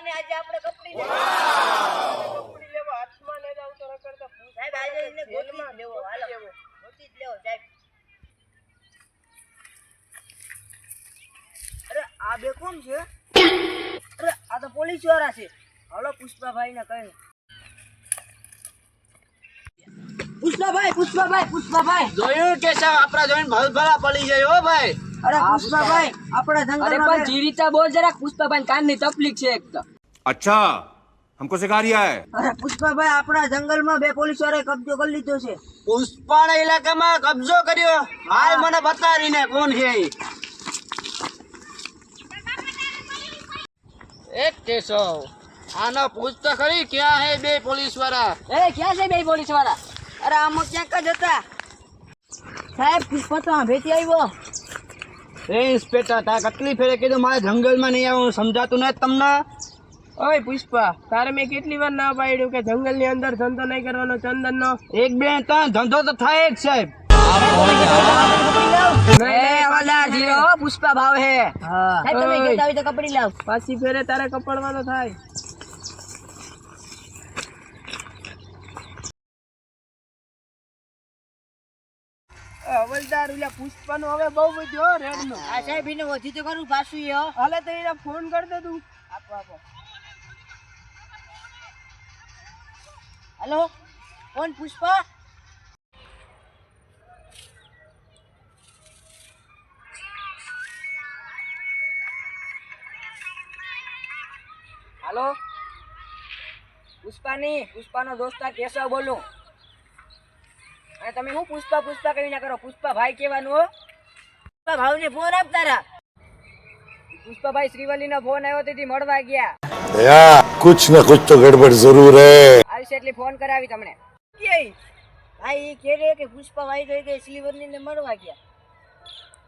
પુષ્પાને આજે આપણે કપડી લેવા. કપડી લેવા હાથમાં લઈ જાવ તો રખડતા સાહેબ આજે એને ગોતી લેવો. હાલો. લેવો. ગોતી જ લેવો સાહેબ. અરે આ બે કોણ છે? અરે આ તો પોલીસવાળા છે. હાલો પુષ્પાભાઈ ને કહે. પુષ્પાભાઈ પુષ્પાભાઈ પુષ્પાભાઈ. જોયું કે સાહેબ આપણા જોઈને ભલભલા પડી જાય હો ભાઈ. અરે પુષ્પાભાઈ આપણા અરે જંગલમાં પણ જીરીતા બોલ જરાક પુષ્પાભાઈ કાનની તકલીફ છે એક તો अच्छा हमको सिखा रिया है અરે પુષ્પાભાઈ આપણા જંગલમાં બે પોલીસ વાળાએ કબજો કરી લીધો છે પુષ્પાના ઇલાકામાં કબજો કર્યો હાલ મને બતાવીને કોણ છે ઈ. એક કેશવ આનો પૂછ તો ખરી ક્યાં હે બે પોલીસ વાળા એ ક્યાં છે બે પોલીસ વાળા અરે આમાં ક્યાંક જ હતા સાહેબ પુષ્પા તો આ ભેટી આવ્યો એ ઇન્સ્પેક્ટર તાર કેટલી ફેરે કીધું મારે જંગલમાં નહીં આવું સમજાતું નથી તમને? ઓય પુષ્પા તારે મેં કેટલી વાર ના પાડ્યું કે જંગલની અંદર ધંધો નહીં કરવાનો ચંદનનો? એક બે ત્રણ ધંધો તો થાય જ સાહેબ. એ ઓલા જીરો પુષ્પા ભાવ હે. પાછી ફેરે તારે કપડવાનો થાય. એ હવલદાર ઓલા પુષ્પાનો હવે બહુ બધો રેડનો. આ સાહેબ એને વધી તો કરું પાછું યો હાલે તો એને ફોન કરી દે તું. આપો આપો. હેલો કોણ પુષ્પા? હાલો? પુષ્પાની પુષ્પાનો દોસ્તાર કેશવ બોલું. અને તમે હું પુષ્પા પુષ્પા કહી ના કરો? પુષ્પા કહેવાનું પુષ્પા ભાવને ફોન આપ તારા. પુષ્પાભાઈ શ્રીવલ્લીનો ફોન આવ્યો તેથી મળવા ગયા. દયા કુછ ના કુછ તો ગડબડ જરૂર હે. આવશે એટલે ફોન કરાવી તમને. કેય ભાઈ એ કહે રે કે પુષ્પાભાઈ તો કે શ્રીવલ્લીને મળવા ગયા.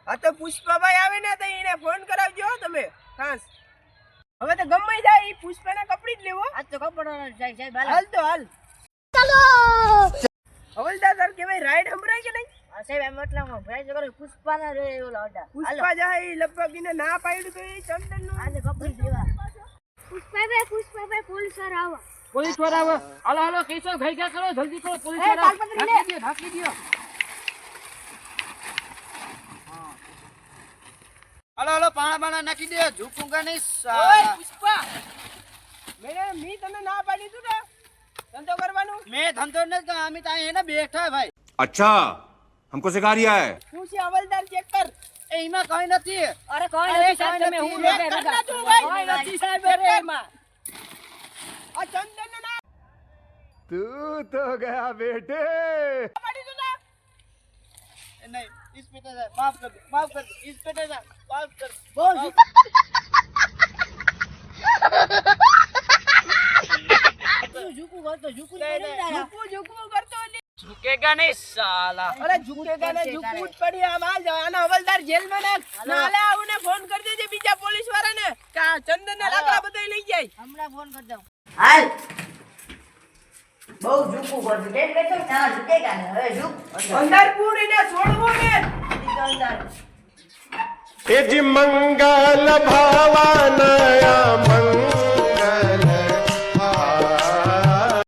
હા તો પુષ્પાભાઈ આવે ને તો એને ફોન કરાવજો તમે. ખાસ. હવે તો ગમે જાય પુષ્પા ના કપડી જ લેવો. આજ તો કપડા જાય સાહેબ હાલ. તો હાલ. ચાલો. હવે કેવાય રાઈડ સંભળાય કે નહીં? હા સાહેબ એમ ભાઈ પુષ્પા પુષ્પાના રે એવો પુષ્પા જાય લગભગ એને ના પાડ્યું તો એ ચંદનનું આજે કપડી જ લેવા પુષ્પાભાઈ પુષ્પાભાઈ પોલીસવાળા આવો. પોલીસવાળા આવે. હાલો હાલો કેશવ ભાઈ કરો જલ્દી કરો પોલીસવાળા. ઢાંકી દો ઢાંકી દો. હાલો હાલો પાણા પાણા નાખી દે ઝૂકુંગા નહીં ઓય પુષ્પા! મેં મી તને ના પાડી તું ને ધંધો કરવાનું? મેં ધંધો નથી અમે ત્યાં એને બેઠા ભાઈ. अच्छा हमको सिखा रिया है। अवलदार चेक कर। एमा कोई नथी अरे कोई नथी साहब मैं हूँ रे कोई नथी साहब रे एमा आ ना। तू तो गया बेटे। तू ना। नहीं इस पे तो माफ़ कर माफ़ कर इस पे तो माफ़ कर बहुत નહીં. ઝૂકેગા નહીં સાલા અરે ઝુકેગા ને ઝુકવું જ પડી આમ હાલ જાવ આના હવલદાર જેલમાં નાખ નાલે આવુંને ફોન કરી દેજે બીજા પોલીસ વાળાને કે આ ચંદન ના લાકડા બધા લઈ જાય હમણાં ફોન કરી દઉં હાલ બહુ ઝૂકું કરતું બેન બેઠો ના ઝૂકેગા ને હવે ઝૂક અંદર પૂરીને છોડવો ને દીધો અંદર यजि मंगल भावानया मंगल